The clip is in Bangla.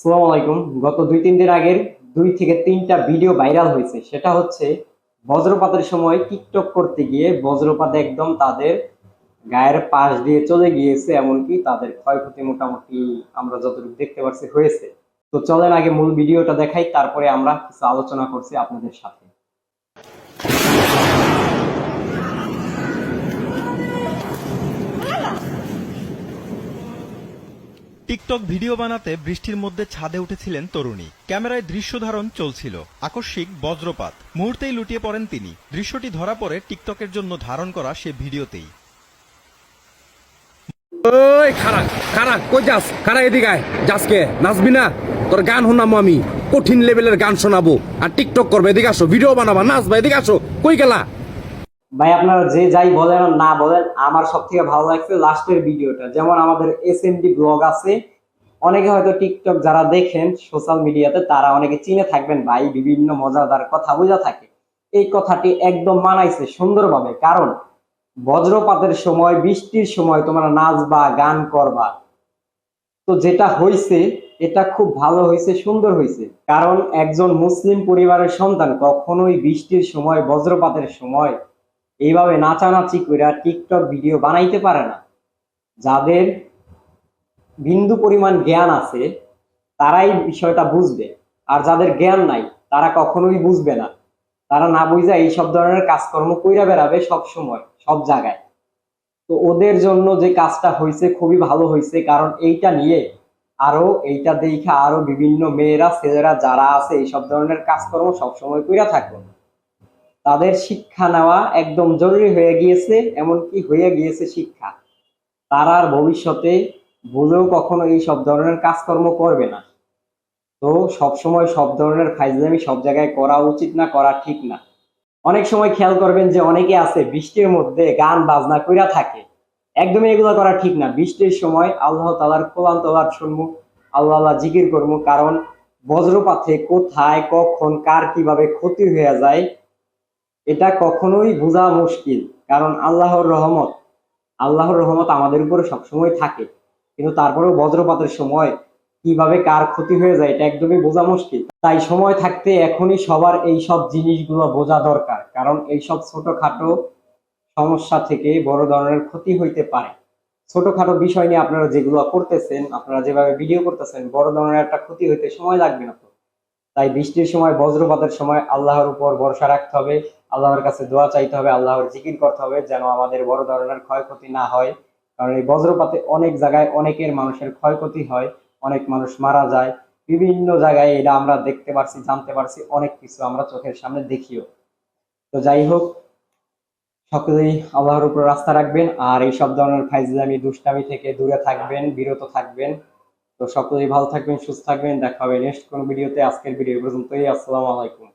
সালাম আলাইকুম। গত দুই, তিন দিন আগের দুই থেকে তিনটা ভিডিও ভাইরাল হয়েছে। সেটা হচ্ছে বজ্রপাতের সময় টিকটক করতে গিয়ে বজ্রপাত একদম তাদের গায়ের পাশ দিয়ে চলে গিয়েছে, এমনকি তাদের ক্ষয়ক্ষতি মোটামুটি আমরা যতটুকু দেখতে পাচ্ছি হয়েছে। তো চলেন আগে মূল ভিডিওটা দেখাই, তারপরে আমরা কিছু আলোচনা করছি আপনাদের সাথে। টিকটক ভিডিও বানাতে বৃষ্টির মধ্যে ছাদে উঠেছিলেন তরুণী। ক্যামেরায় দৃশ্য ধারণ চলছিল। আকস্মিক বজ্রপাত। মুহূর্তেই লুটিয়ে পড়েন তিনি। দৃশ্যটি ধরা পড়ে টিকটকের জন্য ধারণ করা সে ভিডিওতেই। ওই খারা খারা, কই যাস? খারা এদিকে আয়। যাসকে নাচবি না? তোর গান শোনাবো আমি। কঠিন লেভেলের গান শোনাবো। আর টিকটক করবে। এদিকে আসো। ভিডিও বানাবা। নাচবা। এদিকে আসো। কই গেলা? ভাই, আপনারা যে যাই বলেন, না বলেন, আমার সব থেকে ভালো লাগছে লাস্টের ভিডিওটা। যেমন আমাদের এস ব্লগ আছে, অনেকে হয়তো টিকটক যারা দেখেন সোশ্যাল মিডিয়াতে তারা অনেকে চিনে থাকবেন, ভাই, বিভিন্ন মজাদার কথা বোঝা থাকে। এই কথাটি একদম মানাইছে সুন্দরভাবে, কারণ বজ্রপাতের সময়, বৃষ্টির সময় তোমরা নাচবা, গান করবা। তো যেটা হয়েছে এটা খুব ভালো হয়েছে সুন্দর হয়েছে কারণ একজন মুসলিম পরিবারের সন্তান কখনোই বৃষ্টির সময়, বজ্রপাতের সময় এইভাবে নাচানাচি করে টিকটক ভিডিও বানাইতে পারে না। যাদের বিন্দু পরিমাণ জ্ঞান আছে, তারাই বিষয়টা বুঝবে। আর যাদের জ্ঞান নাই, তারা কখনোই বুঝবে না। তারা না বুঝে এই সব ধরনের কাজকর্ম কইরা বেড়াবে সব সময়, সব জায়গায়। তো ওদের জন্য যে কাজটা হয়েছে খুবই ভালো হয়েছে কারণ এইটা নিয়ে আরও এইটা দেখে আরও বিভিন্ন মেয়েরা, ছেলেরা যারা আছে, এই সব ধরনের কাজকর্ম সবসময় কইরা থাকবে তাদের শিক্ষা নেওয়া একদম জরুরি হয়ে গিয়েছে, এমনকি হয়ে গিয়েছে শিক্ষা। তারা আর ভবিষ্যতে ভুলেও কখনো এই সব ধরনের কাজকর্ম করবে না। তো সব সময় সব ধরনের ফাইজলামি সব জায়গায় করা উচিত না, করা ঠিক না। অনেক সময় খেয়াল করবেন যে অনেকে আছে, বৃষ্টির মধ্যে গান বাজনা কইরা থাকে। একদমই এগুলো করা ঠিক না। বৃষ্টির সময় আল্লাহ তালার কোরআন তোলার শুনব, আল্লাহ আল্লাহ জিকির করব, কারণ বজ্রপাতে কোথায়, কখন, কার কীভাবে ক্ষতি হয়ে যায় এটা কখনোই বোঝা মুশকিল, কারণ আল্লাহর রহমত আল্লাহর রহমত আমাদের উপরে সবসময় থাকে। কিন্তু তারপরেও বজ্রপাতের সময় কীভাবে কার ক্ষতি হয়ে যায়, এটা একদমই বোঝা মুশকিল। তাই সময় থাকতে এখনই সবার এই সব জিনিসগুলো বোঝা দরকার, কারণ এই সব ছোটখাটো সমস্যা থেকে বড় ধরনের ক্ষতি হইতে পারে। ছোটখাটো বিষয় নিয়ে আপনারা যেগুলো করতেছেন, আপনারা যেভাবে ভিডিও করতেছেন, বড় ধরনের একটা ক্ষতি হইতে সময় লাগবে না তো। তাই বৃষ্টির সময়, বজ্রপাতের সময় আল্লাহর উপর ভরসা রাখতে হবে। আল্লাহর কাছে দোয়া চাইতে হবে, আল্লাহর জিকির করতে হবে যেন আমাদের বড় ধরনের ক্ষয়ক্ষতি না হয়। কারণ এই বজ্রপাতে অনেক জায়গায় অনেকের মানুষের ক্ষয়ক্ষতি হয়, অনেক মানুষ মারা যায়। বিভিন্ন জায়গায় এটা আমরা দেখতে পারছি, জানতে পারছি, অনেক কিছু আমরা চোখের সামনে দেখিও। তো যাই হোক, সকলেই আল্লাহর উপর রাস্তা রাখবেন আর এই সব ধরনের ফাইজলামি, দুষ্টামি থেকে দূরে থাকবেন, বিরত থাকবেন। তো সকলেই ভালো থাকবেন, সুস্থ থাকবেন। দেখা হবে নেক্সট কোনো ভিডিওতে আজকের ভিডিও পর্যন্তই। আসসালামু আলাইকুম।